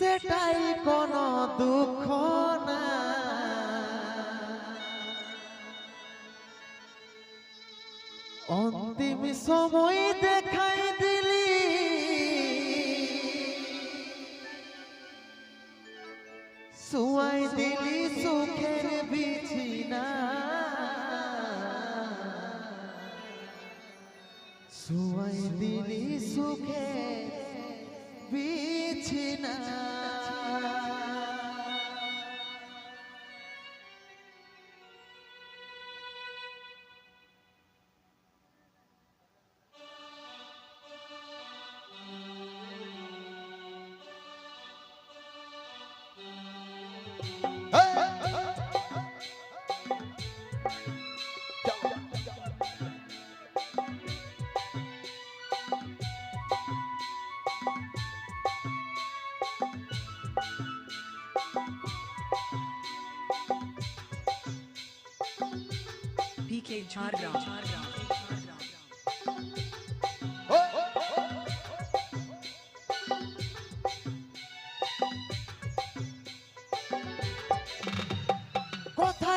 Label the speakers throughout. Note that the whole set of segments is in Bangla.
Speaker 1: সেটাই কোনো দুঃখ না। অন্তিম সময় দেখাই দিলি। সুয়াই দিলি সুখের বিছিনা। সুয়াই দিলি সুখে বিছিনা।
Speaker 2: झारग्राम झारग्राम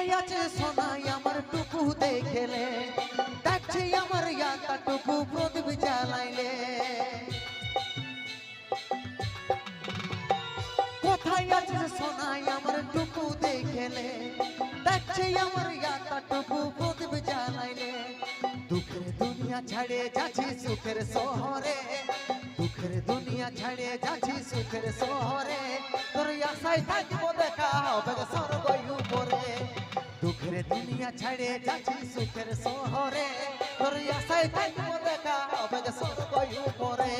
Speaker 1: কোথায় আছে সোনাই আমার টুকু দেখেলে। দেখছি আমার ইয়াটা টুকু প্রদীপ জ্বালাইলে। কোথায় আছে সোনাই আমার টুকু দেখেলে? দেখছি আমার ইয়াটা টুকু প্রদীপ জ্বালাইলে। দুঃখের দুনিয়া ছাড়ে যাচ্ছি সুখের শহরে। দুঃখের দুনিয়া ছাড়ে যাচ্ছি সুখের শহরে। তোর আশায় থাকব দেখা হবে স্বর্গ দুনিয়া ছাড়ে যাচ্ছি সুখের শহরে। তোর আশায় থাকব দেখা হবে স্বর্গ উপরে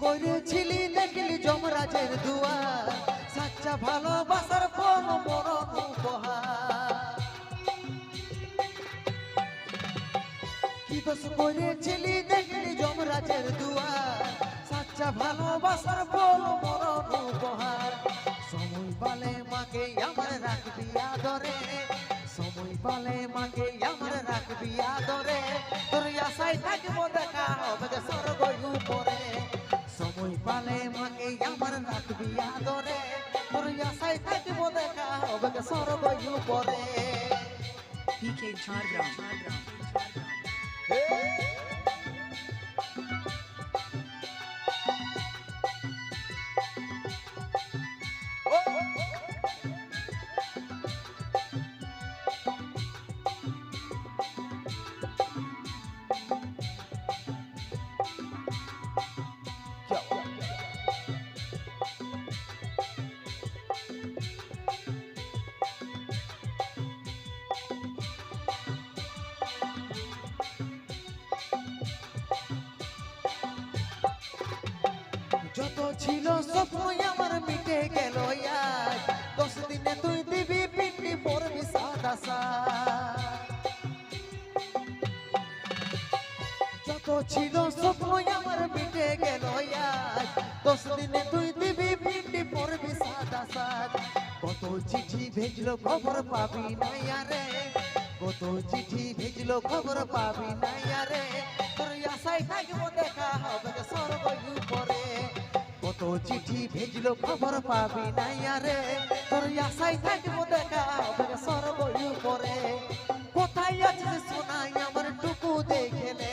Speaker 1: করেছিলি দেখলি যমরাজের দুয়ার? সাচ্চা ভালোবাসার কোন মরণ উপহার? কি দোষ করেছিলি ভালোবাসার কোন মরণ উপহার সময় পালে মাকে আমার রাখবি আদরে সময় পালে মাকে আমার রাখবি আদরে তোর আশায় থাকব দেখা হবে যে স্বর্গ উপরে সময় পালে মাকে আমার রাখবি আদরে তোর আশায় থাকব দেখা হবে যে স্বর্গ উপরে
Speaker 2: PK Jhargram.
Speaker 1: যত ছিল স্বপ্ন আমার মিটে গেল আজ দশ দিনে তুই দিবি পিন্ডি পড়বি সাদা যত ছিল স্বপ্ন আমার মিটে গেল আজ দশ দিনে তুই দিবি পিন্ডি পড়বি সাদা সাদ কত চিঠি ভেজলো খবর পাবি না আরে কত চিঠি ভেজলো খবর পাবি না আরে তোর আশায় থাকব দেখা হবে স্বর্গ উপরে। কত চিঠি ভেজলো, খবর পাবি না আরে। তোর আশায় থাকব দেখা হবে স্বর্গ উপরে। কোথায় আছে সোনাই আমার টুকু দেখেলে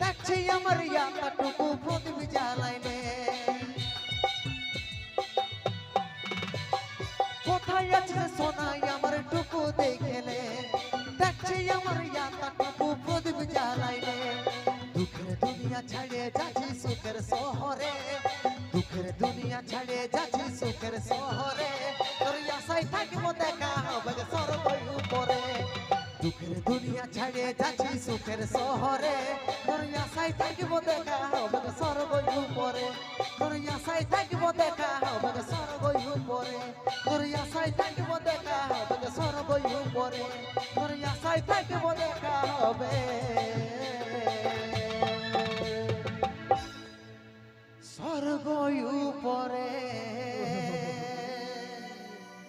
Speaker 1: দেখছি আমার ইয়াটা টুকু প্রদীপ জ্বালাইলে কোথায় আছে সোনাই আমার টুকু দেখেলে দেখছি আমার ইয়াটা টুকু প্রদীপ জ্বালাইলে দুঃখের দুনিয়া ছাড়ে যাচ্ছি সুখের শহরে। আশায় থাকব দেখা হবে স্বর্গ উপরে। দুঃখের দুনিয়া ছাড়িয়ে যাচ্ছি সুখের শহরে। তোর আশায় থাকিব দেখা হবে স্বর্গই উপরে। তোর আশায় থাকিব দেখা হবে স্বর্গই উপরে। তোর আশায় থাকিব দেখা হবে স্বর্গই উপরে। থাকিব দেখা হবে।